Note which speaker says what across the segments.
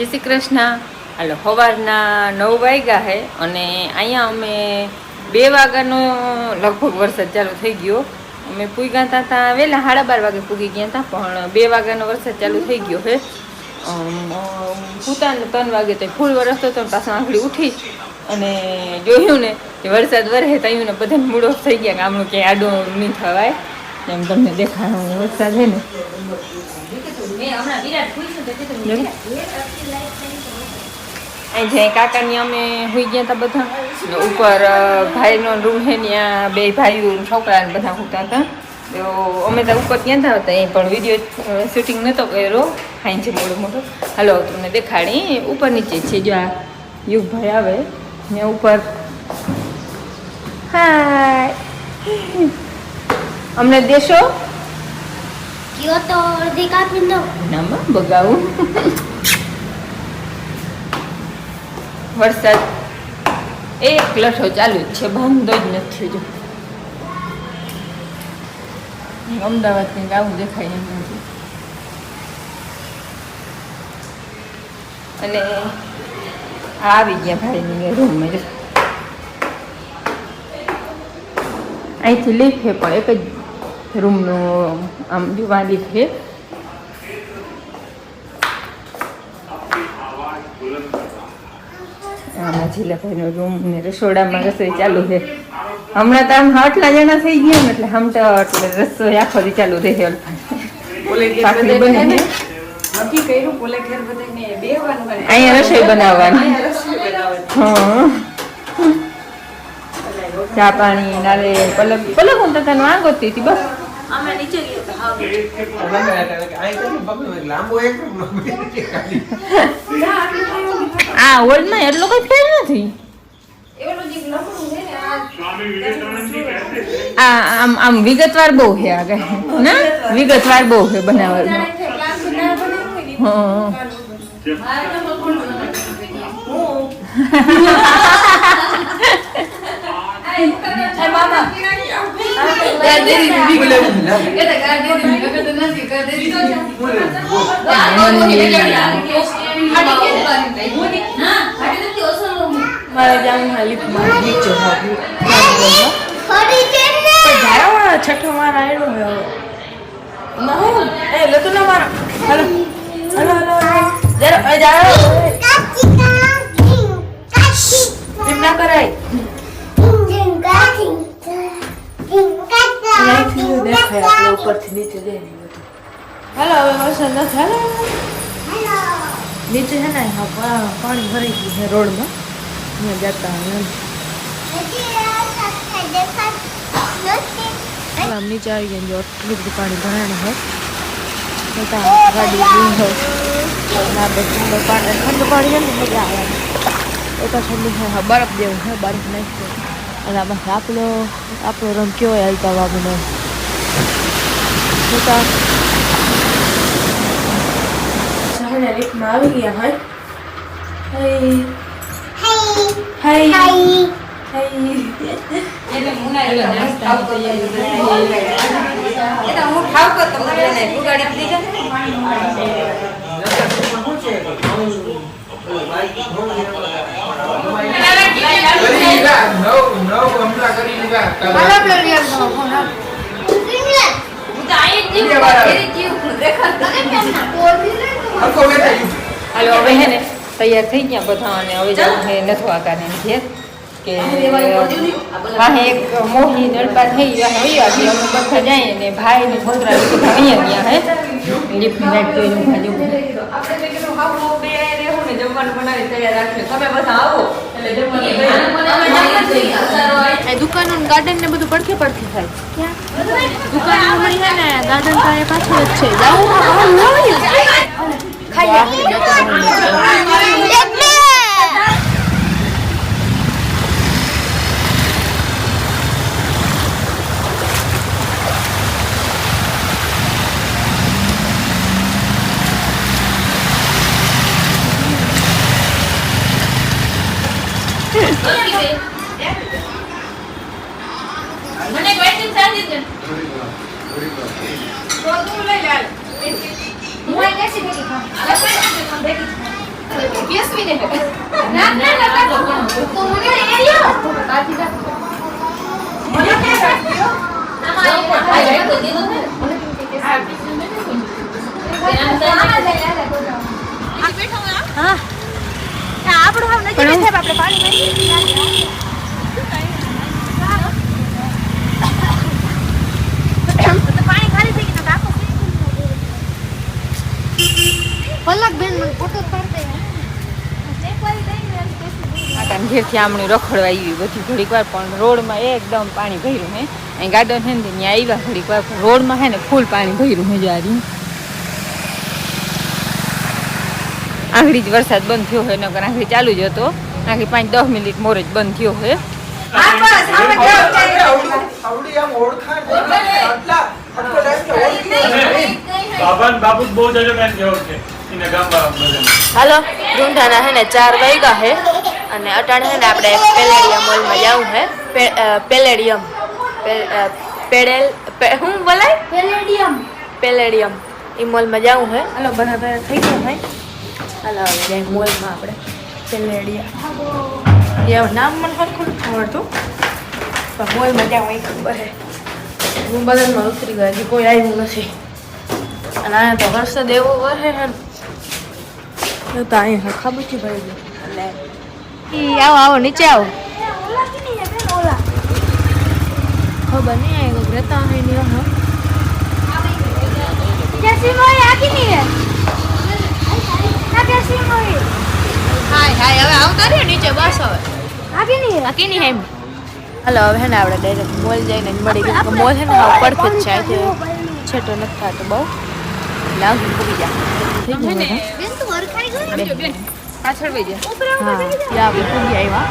Speaker 1: જય શ્રી કૃષ્ણ. હાલો સવારના નવ વાગ્યા છે અને અહીંયા અમે બે વાગ્યાનો લગભગ વરસાદ ચાલુ થઈ ગયો. અમે પૂગ્યા હતા ત્યાં વહેલા સાડા બાર વાગે પૂગી ગયા હતા પણ બે વાગ્યાનો વરસાદ ચાલુ થઈ ગયો છે પૂતાને ત્રણ વાગે તો ફૂલ વરસતો હતો પાછો આંગળી ઉઠી અને જોયું ને કે વરસાદ વરસે તયું ને બધાને મૂળો થઈ ગયા કે આમનું ક્યાંય આડો નહીં થવાય. એમ તમને દેખાડો. વરસાદ છે ને. અહીં જે કાકાની અમે હોઈ ગયા હતા બધા ઉપર ભાઈનો રૂમ છે ત્યાં બે ભાઈઓ છોકરા બધા હોતા હતા તો અમે તો ઉપર ત્યાં હતા હતા એ પણ વીડિયો શૂટિંગ નહોતો કર્યો. ખાઈ છે મોટો મોટો. હાલો, તમને દેખાડી. ઉપર નીચે છે, જો આ યુગભાઈ આવે. ને ઉપર. હાય અમને દેશો?
Speaker 2: કયો તો અડધી કાપી દો
Speaker 1: નામાં બગાવું વરસાદ એક લઠો ચાલુ જ છે બંધો જ નથી જો. અમદાવાદ કંઈક આવું દેખાય એમ નથી. અને આવી ગયા ભાઈની રૂમમાં અહીંથી લીફ પણ એક જ રૂમનું આમ દિવાળી છે. આમાં જીલાભાઈનો રૂમ ને રસોડામાં રસોઈ ચાલુ છે. હમણાં તો આમ આટલા જણા થઈ ગયા ને એટલે હમટા એટલે રસોઈ આખો દી ચાલુ રહે. અહીંયા રસોઈ બનાવવાની. હા. ચા પાણી નાલે પલક પલક હું તો તને વાંગો જ હતી બસ.
Speaker 3: અમે નીચે ગયા હતા, હાવ.
Speaker 4: લાંબો એક
Speaker 1: આ હોલમાં એટલો કઈ ફેર નથી. આમ આમ વિગતવાર બહુ છે આગળ ના? વિગતવાર. બહુ છે
Speaker 3: ને,
Speaker 1: હા?
Speaker 3: મારે.
Speaker 1: મારે છઠ્ઠો વાર આવ્યો હવે એ લતું ના મારો હલો હલો હલો જરા એ જાઓ એમ ના કરાય અહીંથી દેખાય આપણે ઉપરથી નીચે જઈને બધું હાલો હવે વરસાદ નથી હાલો
Speaker 2: હેલો
Speaker 1: નીચે છે ને હા, પા- પાણી ભરાઈ ગયું છે રોડમાં. અહીંયા જતા હોય એમ.
Speaker 2: હજી આ સાથે દેખાત નથી
Speaker 1: આમ નીચે આવી ગયા જો આટલું બધું પાણી ભરાણું હોય. છતાં ગાડી ઊભી હોય. ના બે ઠંડુ પાણી ઠંડુ પાણી છે ને મજા આવે. એ તો ઠંડુ છે હા બરફ જેવું છે બરફ નાખ્યો અને આમાં આપણો આપણો રંગ કેવો હાલતા બાબુનો છતાં સહાના લીફમાં આવી ગયા હોય હાય
Speaker 2: હાય
Speaker 1: હાય
Speaker 2: હાય
Speaker 1: હાલો હવે હે ને તૈયાર થઈ ગયા બધા અને હવે જવું છે નથવા કાને ઘેર કે વાહે એક મોહી નડપા થઈ ગયા હોય આવી અમે બધા જાય ને ભાઈ ને છોકરા બધા અહીંયા ગયા હે. લિફ્ટ નાખ જોઈને ઊભા જવું
Speaker 3: આપણે મેં કીધું હાવ હાવ બે રહેવું ને જમવાનું બનાવી તૈયાર રાખજો તમે બધા આવો.
Speaker 1: દુકાનો ગાર્ડન ને બધું પડખે પડખે થાય. દુકાન મળી છે ને ગાર્ડન તો એ પાછળ જ છે.
Speaker 3: મને ક્વેશ્ચન સાંધી દે તો તું લઈ લે. હું અહીં બેસી બેઠી ખાઉં. આપીને
Speaker 2: ના ના ના તો મને એ લ્યો હા આપણે પાણી મને ફોટો
Speaker 1: ઘેરથી આમણી રખડવા આવી બધી ઘડીક વાર પણ રોડમાં એકદમ પાણી ભર્યું હે. અહીં ગાર્ડન હે ને ત્યાં આવ્યા ઘડીક વાર પણ રોડમાં હે ને ફૂલ પાણી ભર્યું હે જારી. આંગળી જ વરસાદ બંધ થયો હોય નકર આંગળી ચાલુ જ હતો. આંગળી પાંચ દસ મિનિટ મોરે જ બંધ થયો
Speaker 3: હે.
Speaker 5: હાલો રૂંઢાના હે ને ચાર વાગ્યા હે અને અટાણે હે ને આપણે પેલેડિયમ મોલમાં જવું હે. Pay- palladium. પેડેલ પે- હું બોલાય?
Speaker 2: પેલેડિયમ.
Speaker 5: પેલેડિયમ. એ મોલમાં જવું હે. હાલો બધા થઈ ગયો હે હાલો હવે જાય મોલમાં આપણે. એવું નામ મને સરખું આવડતું પણ મોલમાં મજા હોય ખબર હે હું બધામાં ઉતરી ગયા હજી કોઈ આવ્યું નથી. અને અહીંયા તો વરસાદ એવો છે ને. તો અહીંયા ખબર છે ભાઈ એટલે. ઈ આવો આવો નીચે આવો.
Speaker 2: હે
Speaker 5: ખબર નહીં આવી કોઈ રહેતા હોય નહીં હા
Speaker 2: હે
Speaker 5: હાય હાય હવે આવતા રહ્યો નીચે બસ હવે.
Speaker 2: આ નહીં હે?
Speaker 5: નહીં એમ. હેમ હાલો હવે ને આપણે ડાયરેક્ટ મોલ જઈને મળી ગયું. કે મોલ છે ને પડખે જ છે. અહીંથી છેટો નથી થતો બહુ. લાવ પૂરી જા
Speaker 1: પાછળ વહી
Speaker 5: હા આપણે પૂરી આવ્યા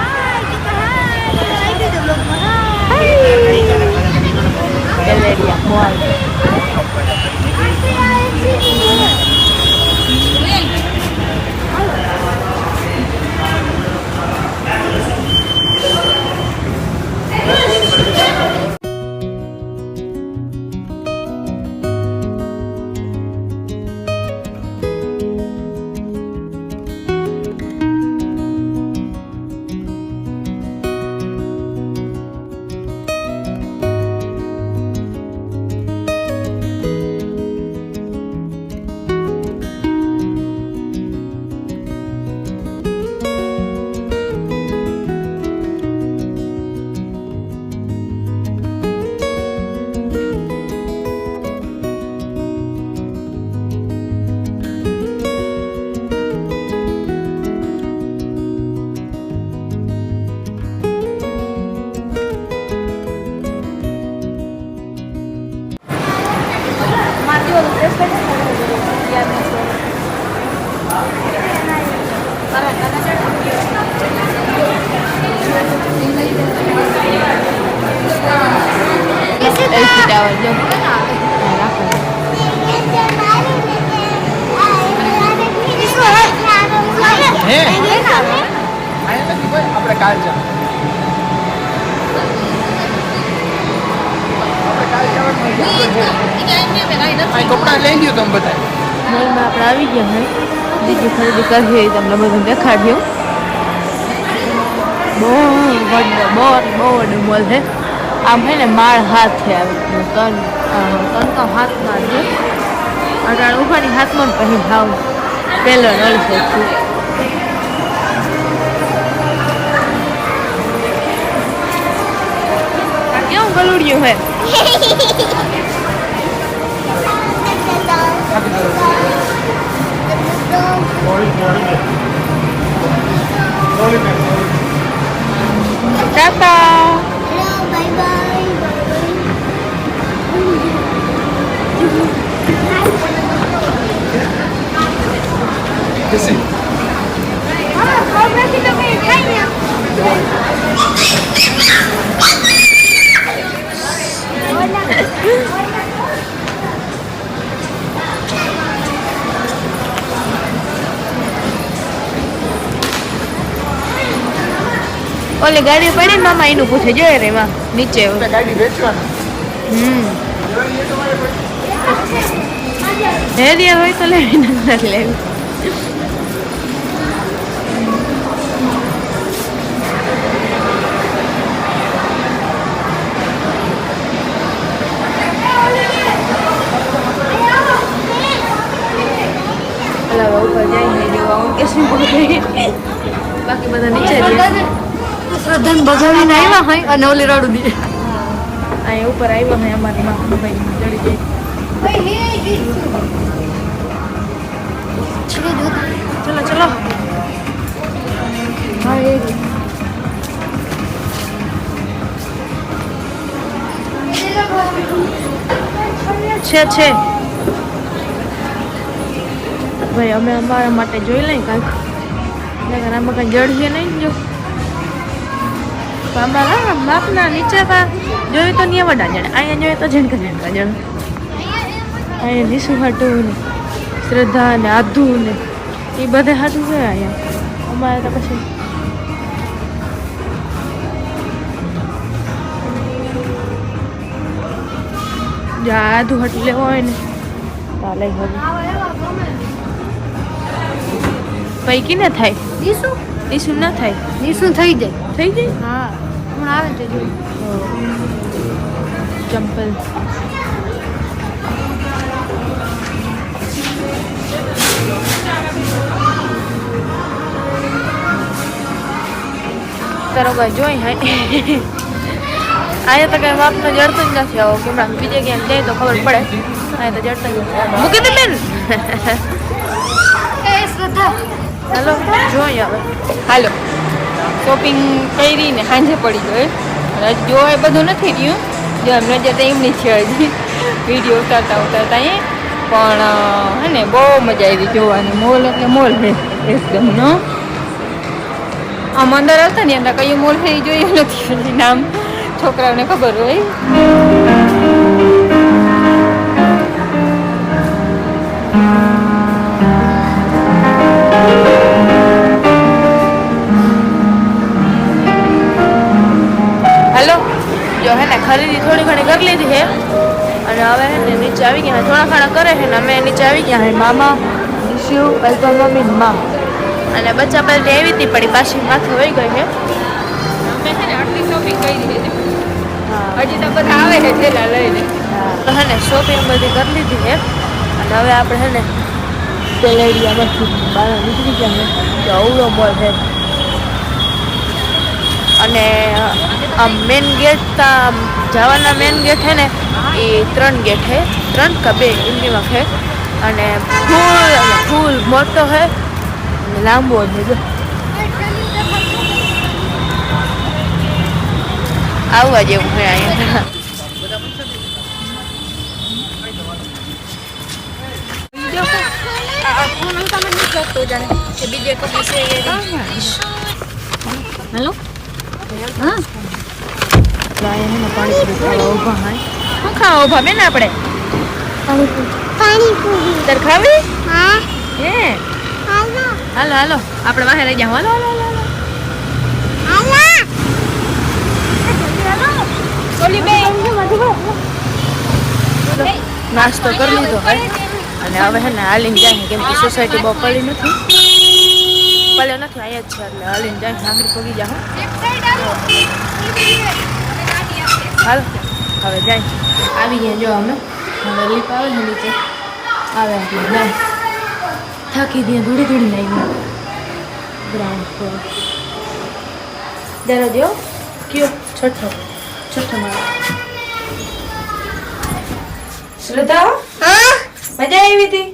Speaker 5: મોલ હે?
Speaker 4: આપણે કાલ કપડાં લઈ તમે બધા
Speaker 5: આપણે આવી ગયા હે. બીજી ખરીદી કરીએ તમને બધું દેખાડ્યું. બહુ વડો બહુ બહુ વડો મોલ છે આમ છે ને માળ હાથ છે આવી તન અ, હાથમાં છે અટાણ ઉભાની હાથમાં પછી ભાવ. પેલો નળ છે. Галурью ге. Tata. Hello,
Speaker 2: bye bye.
Speaker 4: Kasi.
Speaker 2: Ah, kau berarti tak boleh kaya.
Speaker 5: ઓલી ગાડી પડી ને મામા એનું પૂછે જોઈએ રે માં નીચે.
Speaker 4: ગાડી વેચવાની.
Speaker 5: હમ. હેરિયા હોય તો લેવી નંબર લેવી. એસી બાકી બધા નીચે
Speaker 2: શ્રદ્ધાને બગાડીને આવ્યા હોય અને ઓલી રડું દે
Speaker 5: અહીંયા ઉપર આવ્યા હોય અમારી માં ભાઈ ચડી જાય. ચલો ચલો છે છે. ભાઈ, અમે અમારા માટે જોઈ લઈએ કાંઈક નગર આમાં કંઈ જડશે નહીં જો. અમારા બાપના નીચે જોયું તો નહીં વડા જણે અહીંયા જોઈએ તો ઝીણકા ઝીણકા જણ અહીંયા નિશુ હાટું ને, શ્રદ્ધા ને, આધુ એ બધે હાટું છે અહીંયા. અમારે તો પછી આધુ હાટું લેવો હોય ને આ હવે પૈકી ને થાય?
Speaker 2: ઈસુ
Speaker 5: ઈસુ ના થાય?
Speaker 2: ઈસુ થઈ જાય.
Speaker 5: થઈ જાય?
Speaker 2: હા પણ આવે છે જો
Speaker 5: ચંપલ. તારો કઈ જોઈ હે? અહીંયા તો કઈ માપનો જડતો જ નથી આવો. કેમરા બીજે ક્યાંક જાય તો ખબર પડે. અહીંયા તો જડતો જ મૂકી દે બેન.
Speaker 2: એ શ્રદ્ધા.
Speaker 5: હાલો જોઈએ હવે.
Speaker 1: હાલો. શોપિંગ કરી ને સાંજે પડી ગયો અને જોવા બધું નથી રહ્યું. જો એમ જતા એમની છે હજી. વીડિયો ઉતારતા ઉતારતા એ પણ હે ને, બહુ મજા આવી જોવાની. મોલ એટલે મોલ છે એકદમનો આમ અંદર આવતા ને અંદર કયું મોલ છે એ જોયું નથી નામ. છોકરાઓને ખબર હોય.
Speaker 5: લીધી છે. અને હવે ને નીચે આવી ગયા થોડા ખાણા કરે છે ને અમે નીચે આવી ગયા હે મામા શિવ અલ્પા મમ્મી મા. અને બચ્ચા પહેલી એવી હતી પડી પાછી માથે વહી ગઈ છે.
Speaker 1: અમે છે ને આટલી શોપિંગ કરી દીધી
Speaker 5: હા.
Speaker 1: હજી તો બધા આવે છે થેલા લઈને.
Speaker 5: તો હે ને શોપિંગ બધી કરી લીધી છે. અને હવે આપણે હે ને પેલેડિયામાંથી બહાર નીકળી ગયા છે. તો અવળો મોલ છે. અને આમ મેન ગેટ જવાના મેન ગેટ છે ને એ ત્રણ ગેટ છે ત્રણ કે બે હિન્દીમાં છે. અને ફૂલ ફૂલ મોટો છે લાંબો છે આવવા જેવું છે. અહીંયા
Speaker 2: હેલો?
Speaker 5: આપણે
Speaker 2: પાણીપુરી
Speaker 5: ખાવી નાસ્તો કરી લીધો અને હવે હે ને હાલીને જાય કેમ કે સોસાયટી બહુ પડી નથી પલ્યો નથી અહીંયા જ છે એટલે હાલીને જાય આંગળી પગી જા હાલ હવે જાય આવી ગયા જો અમે હવે લીપ આવે છે નીચે આવે એટલે જાય થાકી દઈએ થોડી થોડી લાગી ગ્રાઉન્ડ પર જરા દો કયો છઠ્ઠો છઠ્ઠો માળો શ્રદ્ધા મજા આવી હતી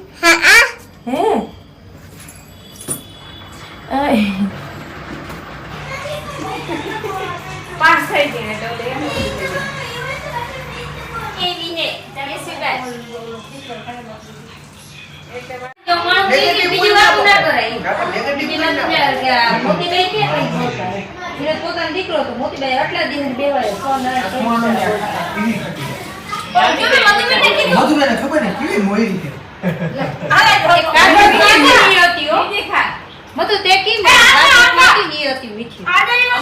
Speaker 5: હે.
Speaker 1: પાસ થઈ ગઈ ને તો
Speaker 3: દીકરો હતો. મોતીબાઈ આટલા દિવસ બેવાય. નળ
Speaker 4: મધુબેન ખબર ને કેવી મોયરી છે.
Speaker 3: મધુ તે કી મીઠી ની હતી મીઠી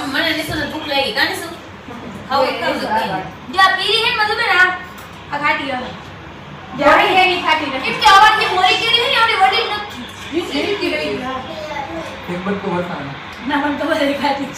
Speaker 6: મને નિશુને ભૂખ લાગી કાને શું ખાવું ખાવું જ નહીં.
Speaker 2: જો આ પીરી હે મધુબેન આ આ ખાટી હવે
Speaker 3: જાણી એની ખાતી નથી
Speaker 2: એમ કે અવાજ જે મોરી કરી હે ને એવડી વડી નથી
Speaker 4: એક બટકો વસાણ
Speaker 6: ના મને તો વધારે ખાતી